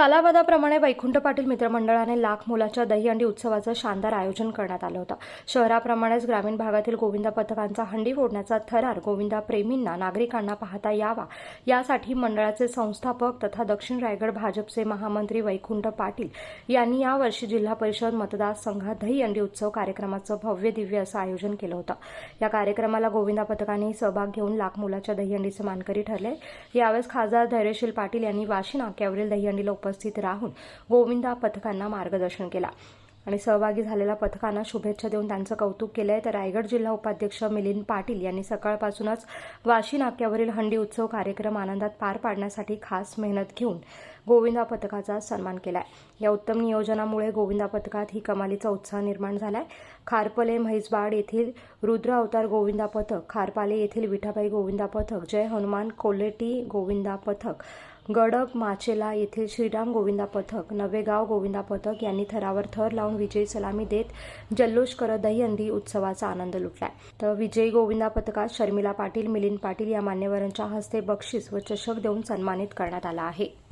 सालावादाप्रमाणे वैकुंठ पाटील मित्रमंडळाने लाख मोलाच्या दहीहंडी उत्सवाचं शानदार आयोजन करण्यात आलं होतं. शहराप्रमाणेच ग्रामीण भागातील गोविंदा पथकांचा हंडी फोडण्याचा थरार गोविंदा प्रेमींना नागरिकांना पाहता यावा. यासाठी मंडळाचे संस्थापक तथा दक्षिण रायगड भाजपचे महामंत्री वैकुंठ पाटील यांनी यावर्षी जिल्हा परिषद मतदारसंघात दहीहंडी उत्सव कार्यक्रमाचं भव्य दिव्य असं आयोजन केलं होतं. या कार्यक्रमाला गोविंदा पथकांनी सहभाग घेऊन लाख मोलाच्या दहीहंडीचे मानकरी ठरले. यावेळेस खासदार धैर्यशील पाटील यांनी वाशी नाक्यावरील दहीहंडीला उपस्थित राहून गोविंदा पथकांना मार्गदर्शन केला. आणि सहभागी झालेल्या पथकांना शुभेच्छा देऊन त्यांचं कौतुक केलंय. तर रायगड जिल्हा उपाध्यक्ष मिलिंद पाटील यांनी सकाळपासूनच वाशी नाक्यावरील हंडी उत्सव कार्यक्रम आनंदात पार पाडण्यासाठी खास मेहनत घेऊन गोविंदा पथकाचा सन्मान केलाय. या उत्तम नियोजनामुळे गोविंदा पथकात ही कमालीचा उत्साह निर्माण झालाय. खारपले म्हैसबाड येथील रुद्र अवतार गोविंदा पथक खारपाले येथील विठाबाई गोविंदा पथक जय हनुमान कोल्हेटी गोविंदा पथक गडक माचेला येथील श्रीराम गोविंदा पथक नवेगाव गोविंदा पथक यांनी थरावर थर लावून विजयी सलामी देत जल्लोष करत दहीहंडी उत्सवाचा आनंद लुटलाय. तर विजयी गोविंदा पथकात शर्मिला पाटील मिलिंद पाटील या मान्यवरांच्या हस्ते बक्षीस व चषक देऊन सन्मानित करण्यात आला आहे.